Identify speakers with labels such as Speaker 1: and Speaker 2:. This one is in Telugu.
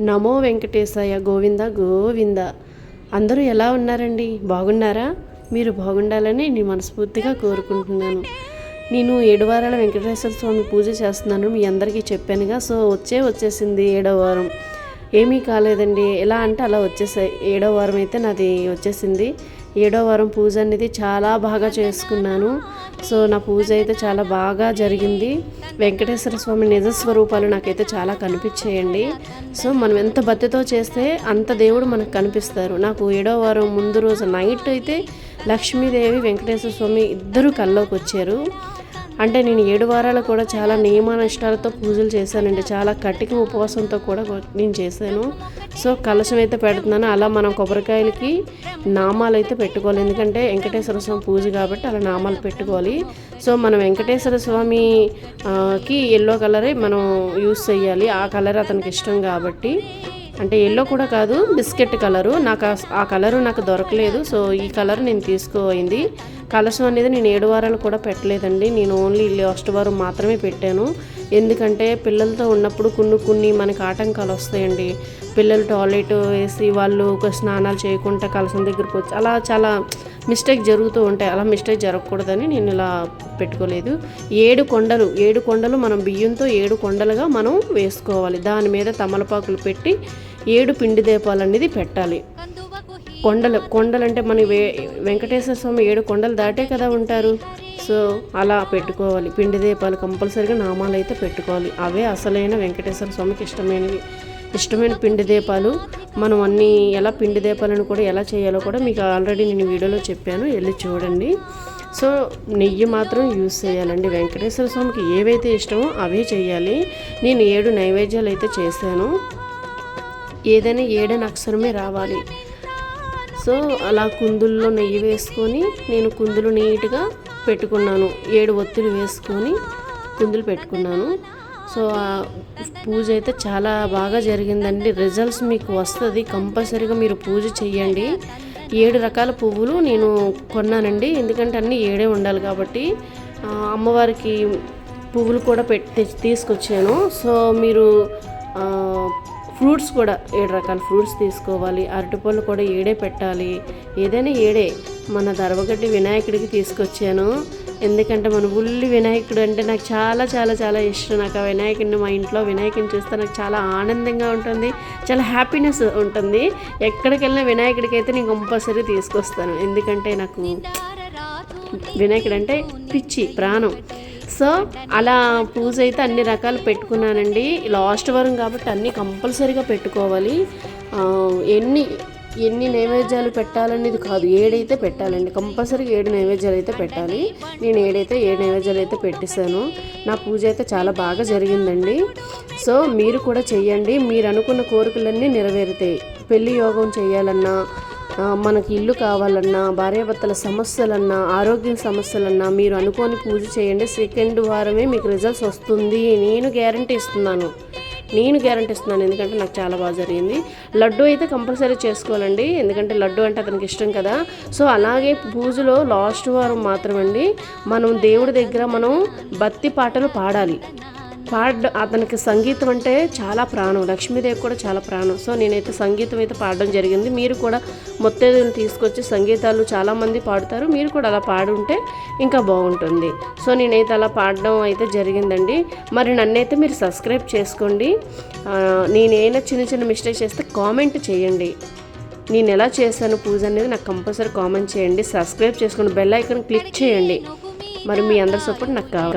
Speaker 1: నమో వెంకటేశాయ గోవింద గోవింద. అందరూ ఎలా ఉన్నారండి? బాగున్నారా? మీరు బాగుండాలని నేను మనస్ఫూర్తిగా కోరుకుంటున్నాను. నేను ఏడు వారాల వెంకటేశ్వర స్వామి పూజ చేస్తున్నాను మీ అందరికీ చెప్పానుగా. సో వచ్చే వచ్చేసింది ఏడవ వారం. ఏమీ కాలేదండి. ఎలా అంటే అలా వచ్చేసాయి. ఏడవ వారం అయితే నాది వచ్చేసింది. ఏడో వారం పూజ అనేది చాలా బాగా చేసుకున్నాను. సో నా పూజ అయితే చాలా బాగా జరిగింది. వెంకటేశ్వర స్వామి నిజ స్వరూపాలు నాకైతే చాలా కనిపించేయండి. సో మనం ఎంత భక్తితో చేస్తే అంత దేవుడు మనకు కనిపిస్తారు. నాకు ఏడో వారం ముందు రోజు నైట్ అయితే లక్ష్మీదేవి వెంకటేశ్వర స్వామి ఇద్దరు కల్లోకి వచ్చారు అంటే నేను ఏడు వారాలు కూడా చాలా నియమ పూజలు చేశానండి. చాలా కట్టిక ఉపవాసంతో కూడా నేను చేశాను. సో కలశం అయితే పెడుతున్నాను. అలా మనం కొబ్బరికాయలకి నామాలు అయితే పెట్టుకోవాలి. ఎందుకంటే వెంకటేశ్వర స్వామి పూజ కాబట్టి అలా నామాలు పెట్టుకోవాలి. సో మనం వెంకటేశ్వర స్వామికి ఎల్లో కలరే మనం యూస్ చేయాలి. ఆ కలర్ అతనికి ఇష్టం కాబట్టి. అంటే ఎల్లో కూడా కాదు బిస్కెట్ కలరు నాకు ఆ కలరు నాకు దొరకలేదు. సో ఈ కలర్ నేను తీసుకోయింది. కలర్స్ అనేది నేను ఏడు వారాలు కూడా పెట్టలేదండి. నేను ఓన్లీ లాస్ట్ వారం మాత్రమే పెట్టాను. ఎందుకంటే పిల్లలతో ఉన్నప్పుడు కొన్ని కొన్ని మనకు ఆటంకాలు వస్తాయండి. పిల్లలు టాయిలెట్ వేసి వాళ్ళు ఒక స్నానాలు చేయకుండా కలసం దగ్గరకు వచ్చి అలా చాలా మిస్టేక్ జరుగుతూ ఉంటాయి. అలా మిస్టేక్ జరగకూడదని నేను ఇలా పెట్టుకోలేదు. ఏడు కొండలు ఏడు కొండలు మనం బియ్యంతో ఏడు కొండలుగా మనం వేసుకోవాలి. దాని మీద తమలపాకులు పెట్టి ఏడు పిండి దీపాలు అనేది పెట్టాలి. కొండలు కొండలు అంటే మన వే వెంకటేశ్వర స్వామి ఏడు కొండలు దాటే కదా ఉంటారు. సో అలా పెట్టుకోవాలి. పిండి దీపాలు కంపల్సరిగా నామాలు అయితే పెట్టుకోవాలి. అవే అసలైన వెంకటేశ్వర స్వామికి ఇష్టమైనవి. ఇష్టమైన పిండి దీపాలు మనం అన్నీ ఎలా పిండి దీపాలను కూడా ఎలా చేయాలో కూడా మీకు ఆల్రెడీ నేను వీడియోలో చెప్పాను. వెళ్ళి చూడండి. సో నెయ్యి మాత్రం యూస్ చేయాలండి. వెంకటేశ్వర స్వామికి ఏవైతే ఇష్టమో అవే చేయాలి. నేను ఏడు నైవేద్యాలు అయితే చేశాను. ఏదైనా ఏడని అక్షరమే రావాలి. సో అలా కుందుల్లో నెయ్యి వేసుకొని నేను కుందులు నీట్గా పెట్టుకున్నాను. ఏడు ఒత్తులు వేసుకొని కుందులు పెట్టుకున్నాను. సో ఆ పూజ అయితే చాలా బాగా జరిగిందండి. రిజల్ట్స్ మీకు వస్తుంది. కంపల్సరీగా మీరు పూజ చెయ్యండి. ఏడు రకాల పువ్వులు నేను కొన్నానండి. ఎందుకంటే అన్నీ ఏడే ఉండాలి కాబట్టి అమ్మవారికి పువ్వులు కూడా పెట్టి తీసుకొచ్చాను. సో మీరు ఫ్రూట్స్ కూడా ఏడు రకాల ఫ్రూట్స్ తీసుకోవాలి. అరటిపళ్ళు కూడా ఏడే పెట్టాలి. ఏదైనా ఏడే. మన దర్వగడ్డి వినాయకుడికి తీసుకొచ్చాను. ఎందుకంటే మన ఉల్లి వినాయకుడు అంటే నాకు చాలా చాలా చాలా ఇష్టం. నాకు ఆ వినాయకుడిని మా ఇంట్లో వినాయకుడిని చూస్తే నాకు చాలా ఆనందంగా ఉంటుంది. చాలా హ్యాపీనెస్ ఉంటుంది. ఎక్కడికి వెళ్ళినా వినాయకుడికి అయితే నేను కంపల్సరీ తీసుకొస్తాను. ఎందుకంటే నాకు వినాయకుడు అంటే పిచ్చి ప్రాణం. సో అలా పూజ అయితే అన్ని రకాలు పెట్టుకున్నానండి. లాస్ట్ వారం కాబట్టి అన్నీ కంపల్సరీగా పెట్టుకోవాలి. ఎన్ని ఎన్ని నైవేద్యాలు పెట్టాలనేది కాదు. ఏడైతే పెట్టాలండి. కంపల్సరీ ఏడు నైవేద్యాలు అయితే పెట్టాలి. నేను ఏడైతే ఏడు నైవేద్యాలు అయితే పెట్టేశాను. నా పూజ అయితే చాలా బాగా జరిగిందండి. సో మీరు కూడా చెయ్యండి. మీరు అనుకున్న కోరికలన్నీ నెరవేరుతాయి పెళ్ళి యోగం చేయాలన్నా మనకి ఇల్లు కావాలన్నా భార్యాభర్తల సమస్యలన్నా ఆరోగ్య సమస్యలన్నా మీరు అనుకోని పూజ చేయండి. సెకండ్ వారమే మీకు రిజల్ట్స్ వస్తుంది. నేను గ్యారంటీ ఇస్తున్నాను. నేను గ్యారంటీ ఇస్తున్నాను. ఎందుకంటే నాకు చాలా బాగా జరిగింది. లడ్డు అయితే కంపల్సరీ చేసుకోవాలండి. ఎందుకంటే లడ్డు అంటే అతనికి ఇష్టం కదా. సో అలాగే పూజలో లాస్ట్ వారం మాత్రమండి మనం దేవుడి దగ్గర మనం భక్తి పాటలు పాడాలి. పాడ అతనికి సంగీతం అంటే చాలా ప్రాణం. లక్ష్మీదేవి కూడా చాలా ప్రాణం. సో నేనైతే సంగీతం అయితే పాడడం జరిగింది. మీరు కూడా మొత్తేదుని తీసుకొచ్చి సంగీతాలు చాలామంది పాడుతారు. మీరు కూడా అలా పాడుంటే ఇంకా బాగుంటుంది. సో నేనైతే అలా పాడడం అయితే జరిగిందండి. మరి నన్నైతే మీరు సబ్స్క్రైబ్ చేసుకోండి. నేనైనా చిన్న చిన్న మిస్టేక్ చేస్తే కామెంట్ చేయండి. నేను ఎలా చేశాను పూజ అనేది నాకు కంపల్సరీ కామెంట్ చేయండి. సబ్స్క్రైబ్ చేసుకోండి బెల్ ఐకాన్ క్లిక్ చేయండి. మరి మీ అందరి సపోర్ట్ నాకు కావాలి.